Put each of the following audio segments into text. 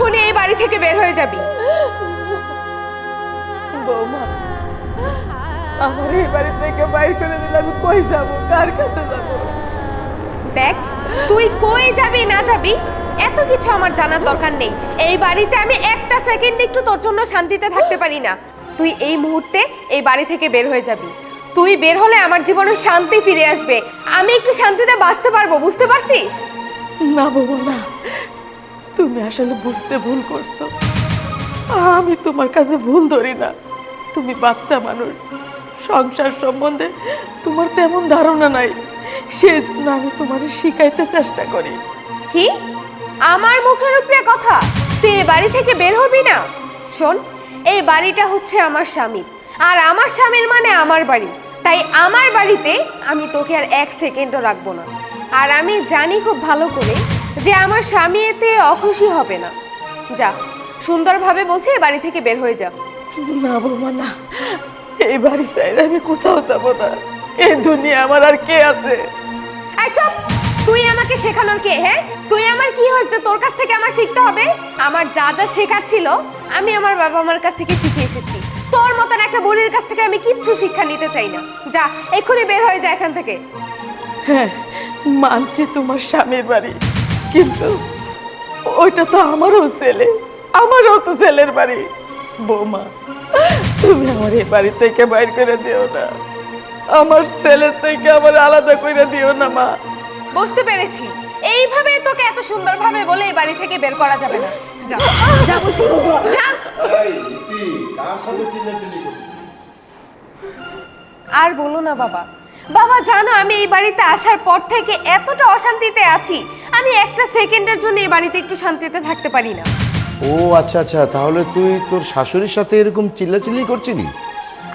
এক্ষুনি এই বাড়ি থেকে বের হয়ে যাবি। বৌমা আমার এই বাড়ি থেকে বাইর করে দিলে আমি কই যাব? কার কাছে যাব? দেখ তুই কই যাবি না যাবি এত কিছু আমার জানার দরকার নেই। এই বাড়িতে আমি একটা সেকেন্ড একটু তোর জন্য শান্তিতে থাকতে পারি না। তুই এই মুহূর্তে এই বাড়ি থেকে বের হয়ে যাবি। তুই বের হলে আমার জীবনে শান্তি ফিরে আসবে। আমি একটু শান্তিতে বাঁচতে পারব বুঝতে পারছিস? না বৌমা না। তুমি আসলে বুঝতে ভুল করছ। আমি তোমার কাছে ভুল ধরি না। তুমি বাচ্চা মানুষ। সংসার সম্বন্ধে তোমার তেমন ধারণা নাই। সেই জন্য আমি তোমার শিখাইতে চেষ্টা করি। কি? আমার মুখের উপরে কথা? তুই এ বাড়ি থেকে বের হবি না? শোন, এই বাড়িটা হচ্ছে আমার স্বামীর। আর আমার স্বামীর মানে আমার বাড়ি। তাই আমার বাড়িতে আমি তোকে আর এক সেকেন্ডও রাখব না। আর আমি জানি খুব ভালো করে যে আমার স্বামী এতে অখুশি হবে না। যা সুন্দরভাবে বলছি এই বাড়ি থেকে বের হয়ে যা। না বৌমা না। এই বাড়ি চাইলে আমি কোথাও যাব না। এই দুনিয়া আমার আর কে আছে? চুপ! তুই আমাকে শেখানোর কে হ্যাঁ? তুই আমার কি হয়েছে? তোর কাছ থেকে আমার শিখতে হবে? আমার যা যা শেখার ছিল আমি আমার বাবা মার কাছ থেকে শিখে এসেছি। তোর মতন একটা বুড়ির কাছ থেকে আমি কিচ্ছু শিক্ষা নিতে চাই না। যা এক্ষুনি বের হয়ে যা এখান থেকে। হ্যাঁ মানছি তোমার স্বামীর বাড়ি। কিন্তু ওইটা তো আমারও ছেলে। আমারও তো ছেলের বাড়ি। বৌমা তুমি আমার এই বাড়ি থেকে বাইর করে দিও না। আমার ছেলের থেকে আমার আলাদা করে দিও না মা। বুঝতে পেরেছি। এইভাবে তোকে এত সুন্দরভাবে বলে এই বাড়ি থেকে বের করা যাবে না। যা। যা বলছি। যা। এই, ইতি, কার সাথে চিল্লাচিল্লি করছিস? আর বলো না বাবা। বাবা জানো আমি এই বাড়িতে আসার পর থেকে এতটা অশান্তিতে আছি। আমি একটা সেকেন্ডের জন্য এই বাড়িতে একটু শান্তিতে থাকতে পারি না। ও আচ্ছা আচ্ছা তাহলে তুই তোর শাশুড়ির সাথে এরকম চিল্লাচিল্লি করছিলি?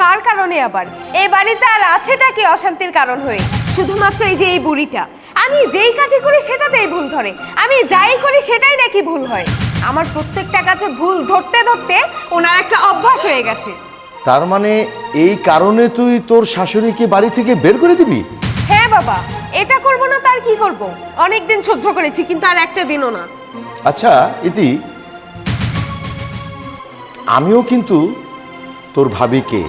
কার কারণে আবার? এই বাড়িতে আর আছেটা কি অশান্তির কারণ হয়ে? শুধুমাত্র এই যে এই বুড়িটা। আমি যেই কাজই করি সেটাতেই ভুল ধরে। আমি যাই করি সেটাই নাকি ভুল হয়। আমার প্রত্যেকটা কাছে ভুল ধরতে ধরতে ওনার একটা অভ্যাস হয়ে গেছে। তার মানে এই কারণে তুই তোর শাশুড়িকে বাড়ি থেকে বের করে দিবি? হ্যাঁ বাবা এটা করব না তার কি করব? অনেক দিন সহ্য করেছি কিন্তু আর একটা দিনও না। আচ্ছা ইতি আমিও কিন্তু তোর ভাবিকে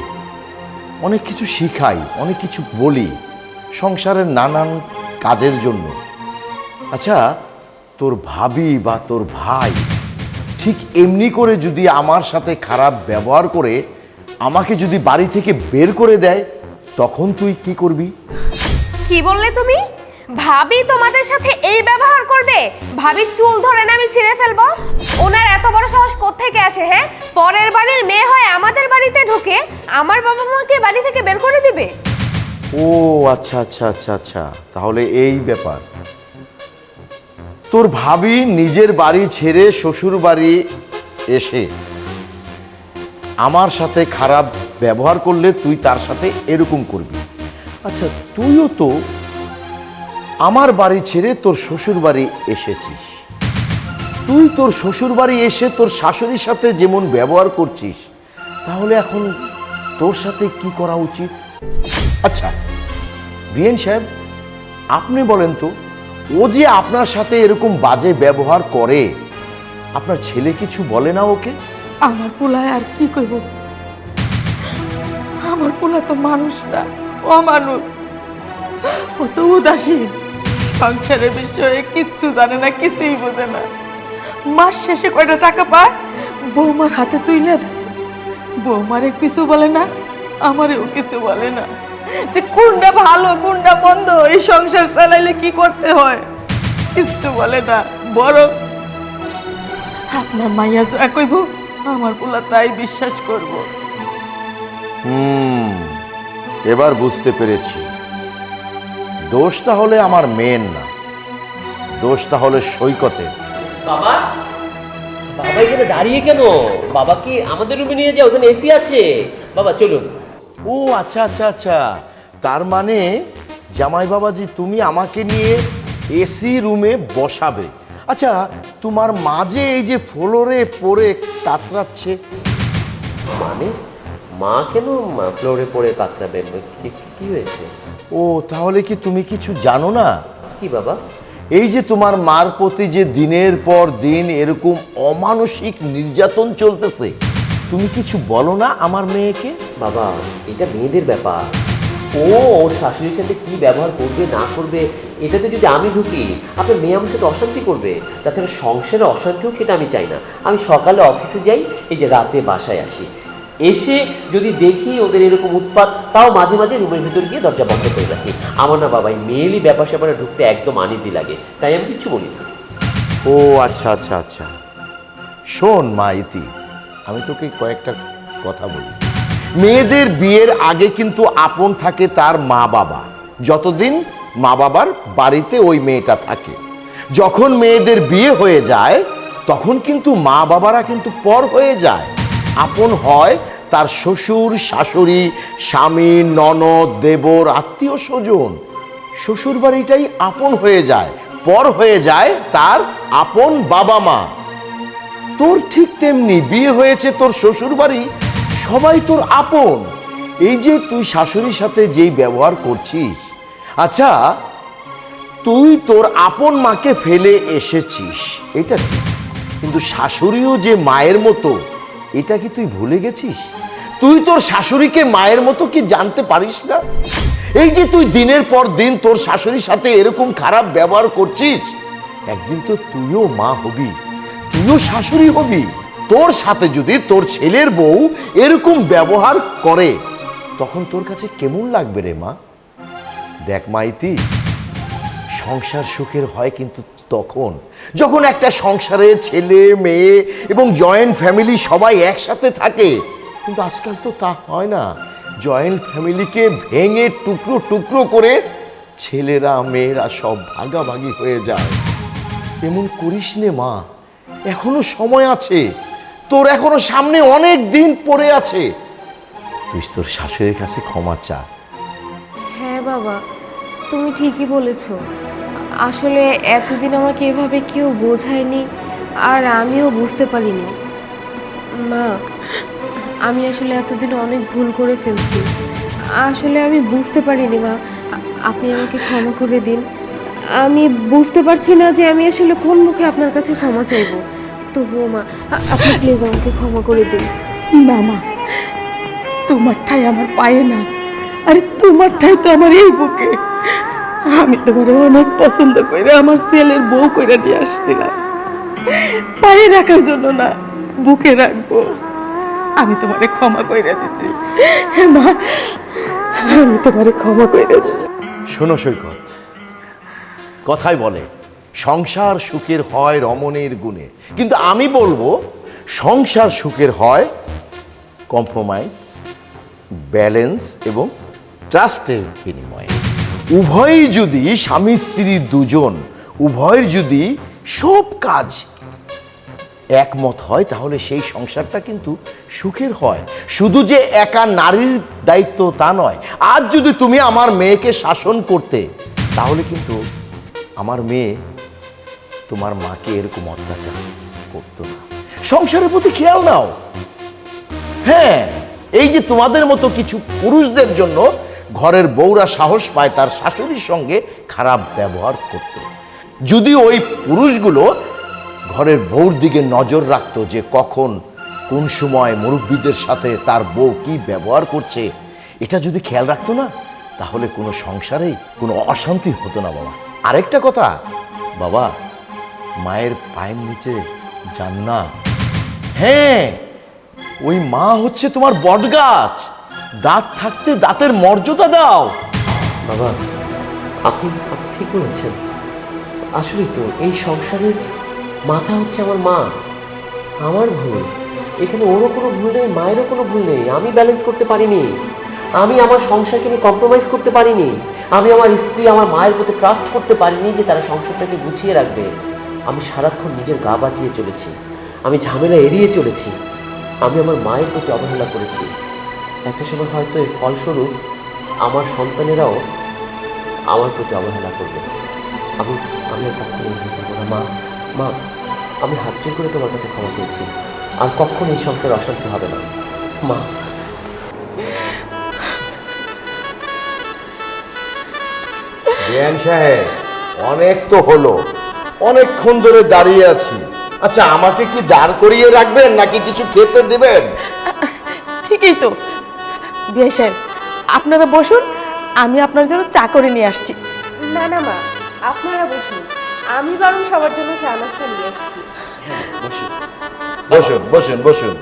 অনেক কিছু শিখাই অনেক কিছু বলি সংসারের নানান কাজের জন্য। আচ্ছা তোর ভাবি বা তোর ভাই ঠিক এমনি করে যদি আমার সাথে খারাপ ব্যবহার করে আমাকে যদি বাড়ি থেকে বের করে দেয় তখন তুই কি করবি? কি বললে তুমি? ভাবি তোমাদের সাথে এই ব্যবহার করবে। ভাবি চুল ধরে না আমি ছিঁড়ে ফেলব। ওনার এত বড় সাহস কোত্থেকে আসে হ্যাঁ? পরের বাড়ির মেয়ে হয় আমাদের বাড়িতে ঢুকে আমার বাবা মাকে বাড়ি থেকে বের করে দিবে। ও আচ্ছা আচ্ছা আচ্ছা আচ্ছা। তাহলে এই ব্যাপার। তোর ভাবি নিজের বাড়ি ছেড়ে শ্বশুর বাড়ি এসে আমার সাথে খারাপ ব্যবহার করলে তুই তার সাথে এরকম করবি। আচ্ছা তুইও তো আমার বাড়ি ছেড়ে তোর শ্বশুর বাড়ি এসেছিস। তুই তোর শ্বশুর বাড়ি এসে তোর শাশুড়ির সাথে যেমন ব্যবহার করছিস, তাহলে এখন তোর সাথে কি করা উচিত? আচ্ছা বিএন সাহেব, আপনি বলেন তো, ও যে আপনার সাথে এরকম বাজে ব্যবহার করে, আপনার ছেলে কিছু বলে না ওকে? আমার পোলায় আর কি কইব? আমার পোলা তো মানুষ না ও মানুষ ও তো উদাসীন। সংসারের বিষয়ে কিচ্ছু জানে না, কিছুই বোঝে না। মাস শেষে কয়টা টাকা পায়? বৌমার হাতে তুইলে দেয় বৌমারে কিছু বলে না, আমারেও কিছু বলে না। যে কোনটা ভালো কোনটা মন্দ, এই সংসার চালাইলে কি করতে হয়? কিচ্ছু বলে না, বরং আপনার মাইয়া যা কইব আমার পোলা তাই বিশ্বাস করব। হুম এবার বুঝতে পেরেছি। দোষ তাহলে আমার মেয়ের না। দোষ তাহলে সৈকতের। বাবা? বাবা এখানে দাঁড়িয়ে কেন? বাবা কি আমাদের রুমে নিয়ে যাও ওখানে এসি আছে। বাবা চলুন। ও আচ্ছা আচ্ছা আচ্ছা। তার মানে জামাই বাবাজি তুমি আমাকে নিয়ে এসি রুমে বসাবে। আচ্ছা তোমার মাঝে এই যে ফ্লোরে পড়ে কাতরাচ্ছে। মানে? মা কেন ফ্লোরে পড়ে কাতরাবে? কি কি হয়েছে? ও তাহলে কি তুমি কিছু জানো না? কি বাবা? এই যে তোমার মার প্রতি যে দিনের পর দিন এরকম অমানসিক নির্যাতন চলতেছে তুমি কিছু বলো না আমার মেয়েকে? বাবা এটা মেয়েদের ব্যাপার। ও ওর শাশুড়ির সাথে কি ব্যবহার করবে না করবে এটাতে যদি আমি ঢুকি, আপনার মেয়ে আমার সাথে অশান্তি করবে। তাছাড়া সংসারে অশান্তিও সেটা আমি চাই না। আমি সকালে অফিসে যাই, এই যে রাতে বাসায় আসি। এসে যদি দেখি ওদের এরকম উৎপাত, তাও মাঝে মাঝে রুমের ভিতর গিয়ে দরজা বন্ধ করে রাখি। আমার না বাবা, এই মেয়েলি ব্যাপার স্যাপারে ঢুকতে একদম আনিজি লাগে। তাই আমি কিচ্ছু বলি না। ও আচ্ছা আচ্ছা আচ্ছা। শোন, মা ইতি, আমি তোকে কয়েকটা কথা বলি। মেয়েদের বিয়ের আগে কিন্তু আপন থাকে তার মা বাবা যতদিন মা বাবার বাড়িতে ওই মেয়েটা থাকে। যখন মেয়েদের বিয়ে হয়ে যায়, তখন কিন্তু মা বাবারা কিন্তু পর হয়ে যায়। আপন হয় তার শ্বশুর, শাশুড়ি, স্বামী, ননদ, দেবর, আত্মীয় স্বজন। শ্বশুর বাড়িটাই আপন হয়ে যায়, পর হয়ে যায় তার আপন বাবা মা। তোর ঠিক তেমনি বিয়ে হয়েছে তোর শ্বশুর বাড়ি, সবাই তোর আপন। এই যে তুই শাশুড়ির সাথে যেই ব্যবহার করছিস আচ্ছা তুই তোর আপন মাকে ফেলে এসেছিস, এটা কিন্তু শাশুড়িও যে মায়ের মতো, এটা কি তুই ভুলে গেছিস? তুই তোর শাশুড়িকে মায়ের মতো কি জানতে পারিস না? এই যে তুই দিনের পর দিন তোর শাশুড়ির সাথে এরকম খারাপ ব্যবহার করছিস, একদিন তো তুইও মা হবি, তুইও শাশুড়ি হবি। তোর সাথে যদি তোর ছেলের বউ এরকম ব্যবহার করে, তখন তোর কাছে কেমন লাগবে রে মা? দেখ মাইতি, সংসার সুখের হয় কিন্তু তখন। যখন একটা সংসারে ছেলে, মেয়ে এবং জয়েন্ট ফ্যামিলি সবাই একসাথে থাকে, কিন্তু আজকাল তো তা হয় না। জয়েন্ট ফ্যামিলিকে ভেঙে টুকরো টুকরো করে ছেলেরা, মেয়েরা সব ভাগাভাগি হয়ে যায়। এমন করিস নে মা, এখনও সময় আছে। তোর এখনও সামনে অনেক দিন পড়ে আছে। তুই তোর শাশুড়ির কাছে ক্ষমা চা। হ্যাঁ বাবা। তুমি ঠিকই বলেছ। আসলে এতদিন আমাকে এভাবে কেউ বোঝায়নি আর আমিও বুঝতে পারিনি। মা, আমি আসলে এতদিন অনেক ভুল করে ফেলছি। আসলে আমি বুঝতে পারিনি, মা। আপনি আমাকে ক্ষমা করে দিন। আমি বুঝতে পারছি না যে আমি আসলে কোন মুখে আপনার কাছে ক্ষমা চাইব। তবুও, মা, আপনি প্লিজ আমাকে ক্ষমা করে দিন। না মা তোমার ঠাই আমার পায়ে না। আরে তোমার ঠাই তো আমার এই বুকে। আমি তোমার অনেক পছন্দ করে আমার ছেলের বউ করে নিয়ে আসছিলাম। পায়ে রাখার জন্য না, বুকে রাখব। আমি তোমারে ক্ষমা কইরা হ্যাঁ মা, আমি তোমারে ক্ষমা কইরা দিছি। শোনো সৈকত, কথাই বলে, সংসার সুখের হয় রমণীর গুণে। কিন্তু আমি বলব, সংসার সুখের হয় কম্প্রোমাইজ ব্যালেন্স এবং ট্রাস্টের বিনিময়ে। উভয়ই যদি স্বামী স্ত্রী দুজন, উভয়ের যদি সব কাজ একমত হয়, তাহলে সেই সংসারটা কিন্তু সুখের হয়। শুধু যে একা নারীর দায়িত্ব তা নয়, আজ যদি তুমি আমার মেয়েকে শাসন করতে, তাহলে কিন্তু আমার মেয়ে তোমার মাকে এরকম অত্যাচার করতো না। সংসারের প্রতি খেয়াল নাও। হ্যাঁ এই যে তোমাদের মতো কিছু পুরুষদের জন্য ঘরের বউরা সাহস পায় তার শাশুড়ির সঙ্গে খারাপ ব্যবহার করতে। যদি ওই পুরুষগুলো ঘরের বউর দিকে নজর রাখতো যে কখন, কোন সময় মুরব্বীদের সাথে তার বউ কি ব্যবহার করছে, এটা যদি খেয়াল রাখতো না, তাহলে কোনো সংসারেই কোনো অশান্তি হতো না বাবা। আরেকটা কথা, বাবা, মায়ের পায়ের নিচে জান্নাত। হ্যাঁ ওই মা হচ্ছে তোমার বটগাছ। দাঁত থাকতে দাঁতের মর্যাদা দাও। বাবা, আপনি আপনি ঠিক বলেছেন। আসলেই তো, এই সংসারের মাথা হচ্ছে আমার মা। আমার ভুল। এখানে ওরও কোনো ভুল নেই, মায়েরও কোনো ভুল নেই। আমি ব্যালেন্স করতে পারিনি। আমি আমার সংসারকে নিয়ে কম্প্রোমাইজ করতে পারিনি। আমি আমার স্ত্রী আমার মায়ের প্রতি ট্রাস্ট করতে পারিনি যে তারা সংসারটাকে গুছিয়ে রাখবে। আমি সারাক্ষণ নিজের গা বাঁচিয়ে চলেছি। আমি ঝামেলা এড়িয়ে চলেছি। আমি আমার মায়ের প্রতি অবহেলা করেছি। একটা সময় হয়তো এর ফলস্বরূপ আমার সন্তানেরাও আমার প্রতি অবহেলা করবে। আমি আমি কখনো করব না মা মা আমি হাত করে তোমার কাছে ক্ষমা চেয়েছি। আর কখনো এই সংসারে অশান্তি হবে না। মা। জ্ঞান সাহেব অনেক তো হলো। অনেকক্ষণ ধরে দাঁড়িয়ে আছি। আচ্ছা আমাকে কি দাঁড় করিয়ে রাখবেন নাকি কিছু খেতে দেবেন? ঠিকই তো। বিয়ে সাহেব আপনারা বসুন আমি আপনার জন্য চা করে নিয়ে আসছি। না না মা আপনারা বসুন। আমি বরং সবার জন্য চা নাস্তা নিয়ে আসছি। বসুন। বসুন বসুন বসুন।